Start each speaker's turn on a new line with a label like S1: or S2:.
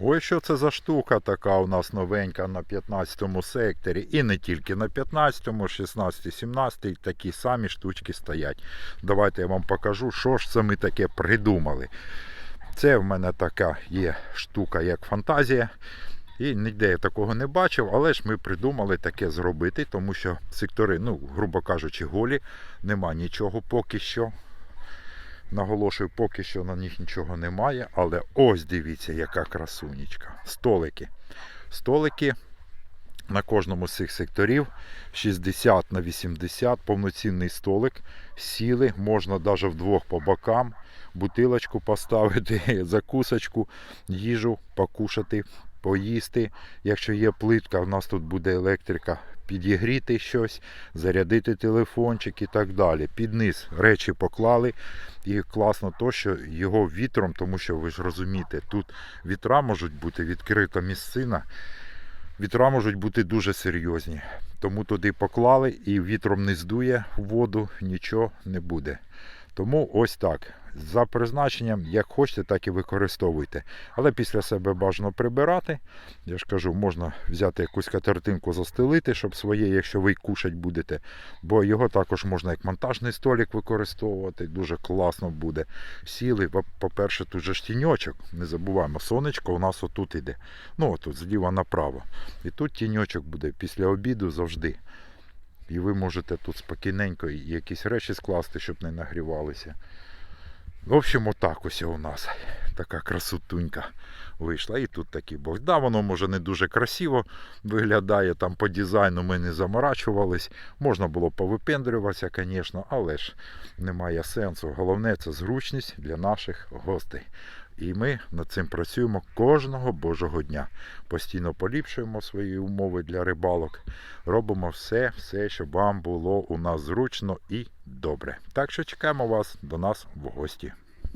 S1: Ой, що це за штука така у нас новенька на 15 секторі. І не тільки на 15, 16, 17 такі самі штучки стоять. Давайте я вам покажу, що ж це ми таке придумали. Це в мене така є штука, як фантазія. І ніде я такого не бачив, але ж ми придумали таке зробити, тому що сектори, ну, грубо кажучи, голі, нема нічого поки що. Наголошую, поки що на них нічого немає, але ось дивіться, яка красунечка. Столики. Столики на кожному з цих секторів 60 на 80, повноцінний столик. Сіли, можна навіть вдвох по бокам, бутилочку поставити, закусочку, їжу покушати, поїсти. Якщо є плитка, у нас тут буде електрика, підігріти щось, зарядити телефончик і так далі. Під низ речі поклали. І класно то, що його вітром, тому що ви ж розумієте, тут вітра можуть бути відкрита місцина. Вітра можуть бути дуже серйозні. Тому туди поклали і вітром не здує воду, нічого не буде. Тому ось так. За призначенням, як хочете, так і використовуйте. Але після себе бажано прибирати. Я ж кажу, можна взяти якусь катертинку, застелити, щоб своє, якщо ви кушать будете. Бо його також можна як монтажний столик використовувати. Дуже класно буде. Сіли, По- по-перше, тут же ж тіньочок. Не забуваємо, сонечко у нас отут іде. Ну, отут, зліва направо. І тут тіньочок буде після обіду завжди. І ви можете тут спокійненько якісь речі скласти, щоб не нагрівалися. В общем, отак ось у нас така красотунька вийшла. І тут такий бок. Да, воно може не дуже красиво виглядає. Там по дизайну ми не заморачувались. Можна було повипендрюватися, звісно, але ж немає сенсу. Головне це зручність для наших гостей. І ми над цим працюємо кожного божого дня. Постійно поліпшуємо свої умови для рибалок. Робимо все, все, щоб вам було у нас зручно і добре. Так що чекаємо вас до нас в гості.